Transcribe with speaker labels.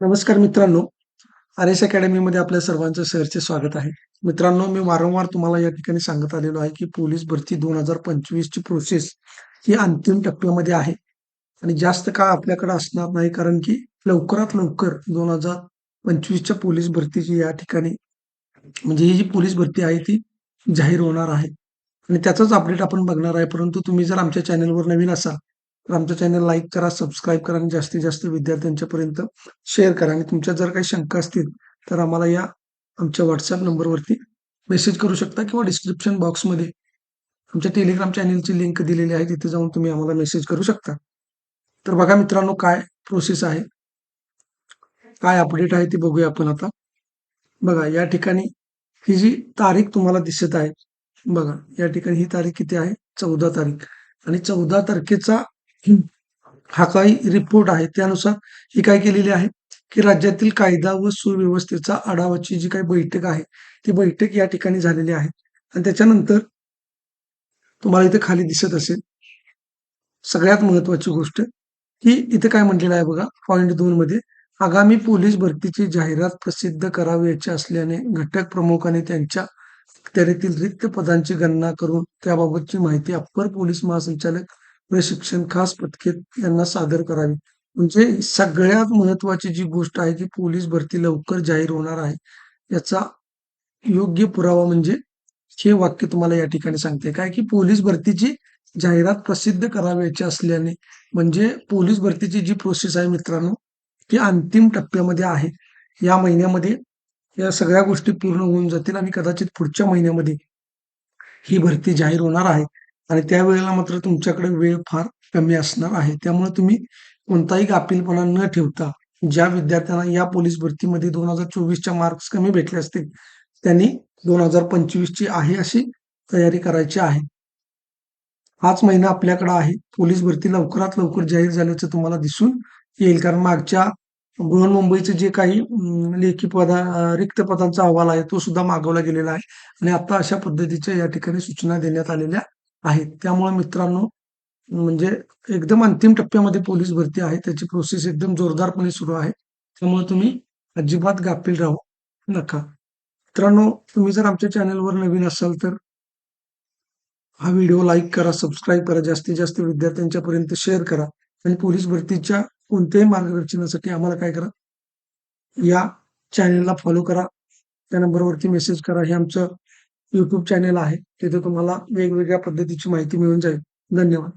Speaker 1: नमस्कार मित्रांनो. R S अकॅडमीमध्ये आपल्या सर्वांचं सहरचे स्वागत आहे. मित्रांनो मी वारंवार तुम्हाला या ठिकाणी सांगत आलेलो आहे की पोलीस भरती दोन हजार पंचवीस ची प्रोसेस ही अंतिम टप्प्यामध्ये आहे. आणि जास्त काळ आपल्याकडे असणार नाही कारण की लवकरात लवकर दोन हजार पंचवीसच्या पोलीस भरतीची या ठिकाणी म्हणजे ही जी पोलीस भरती आहे ती जाहीर होणार आहे. आणि त्याचाच अपडेट आपण बघणार आहे. परंतु तुम्ही जर आमच्या चॅनलवर नवीन असाल तर आमच्या चॅनल लाईक करा सबस्क्राईब करा आणि जास्तीत जास्त विद्यार्थ्यांच्यापर्यंत शेअर करा. आणि तुमच्या जर काही शंका असतील तर आम्हाला या आमच्या व्हॉट्सअप नंबरवरती मेसेज करू शकता किंवा डिस्क्रिप्शन बॉक्समध्ये आमच्या टेलिग्राम चॅनलची लिंक दिलेली आहे तिथे जाऊन तुम्ही आम्हाला मेसेज करू शकता. तर बघा मित्रांनो काय प्रोसेस आहे? काय अपडेट आहे ते बघूया आपण आता. बघा या ठिकाणी ही जी तारीख तुम्हाला दिसत आहे बघा या ठिकाणी ही तारीख किती आहे? चौदा तारीख. आणि चौदा तारखेचा हा काही रिपोर्ट आहे. त्यानुसार ही काय केलेली आहे की राज्यातील कायदा व सुव्यवस्थेचा आढावाची जी काही बैठक आहे ती बैठक या ठिकाणी झालेली आहे. आणि त्याच्यानंतर तुम्हाला इथे खाली दिसत असेल सगळ्यात महत्वाची गोष्ट की इथे काय म्हटलेलं आहे बघा पॉईंट दोन मध्ये आगामी पोलीस भरतीची जाहिरात प्रसिद्ध करावयाची असल्याने घटक प्रमुखाने त्यांच्या अखत्यारीतील रिक्त पदांची गणना करून त्याबाबतची माहिती अप्पर पोलीस महासंचालक प्रशिक्षण खास पथके यांना सादर करावी. म्हणजे सगळ्यात महत्वाची जी गोष्ट आहे की पोलीस भरती लवकर जाहीर होणार आहे याचा योग्य पुरावा म्हणजे हे वाक्य तुम्हाला या ठिकाणी सांगते. काय की पोलीस भरतीची जाहिरात प्रसिद्ध करावयाची असल्याने म्हणजे पोलीस भरतीची जी प्रोसेस आहे मित्रांनो ती अंतिम टप्प्यामध्ये आहे. या महिन्यामध्ये या सगळ्या गोष्टी पूर्ण होऊन जातील आणि कदाचित पुढच्या महिन्यामध्ये ही भरती जाहीर होणार आहे. आणि त्यावेळेला मात्र तुमच्याकडे वेळ फार कमी असणार आहे. त्यामुळे तुम्ही कोणताही गाफीलपणा न ठेवता ज्या विद्यार्थ्यांना या पोलीस भरतीमध्ये दोन हजार चोवीसच्या मार्क्स कमी भेटले असतील त्यांनी दोन हजार पंचवीस ची आहे अशी तयारी करायची आहे. हाच महिना आपल्याकडे आहे. पोलीस भरती लवकरात लवकर जाहीर झाल्याचं तुम्हाला दिसून येईल. कारण मागच्या बृहन्मुंबईचे जे काही लेखी पदा रिक्त पदांचा अहवाल आहे तो सुद्धा मागवला गेलेला आहे. आणि आता अशा पद्धतीच्या या ठिकाणी सूचना देण्यात आलेल्या आहेत त्यामुळे मित्रांनो म्हणजे एकदम अंतिम टप्प्यामध्ये पोलीस भरती आहे. त्याची प्रोसेस एकदम जोरदारपणे सुरू आहे. त्यामुळे तुम्ही अजिबात गाफील राहू नका. मित्रांनो तुम्ही जर आमच्या चॅनलवर नवीन असाल तर हा व्हिडिओ लाईक करा सबस्क्राईब करा जास्तीत जास्त विद्यार्थ्यांच्यापर्यंत शेअर करा आणि पोलीस भरतीच्या कोणत्याही मार्गदर्शनासाठी आम्हाला काय करा या चॅनेलला फॉलो करा. त्या नंबरवरती मेसेज करा. हे आमचं युट्यूब चॅनेल आहे. तिथे तुम्हाला वेगवेगळ्या पद्धतीची माहिती मिळून जाईल. धन्यवाद.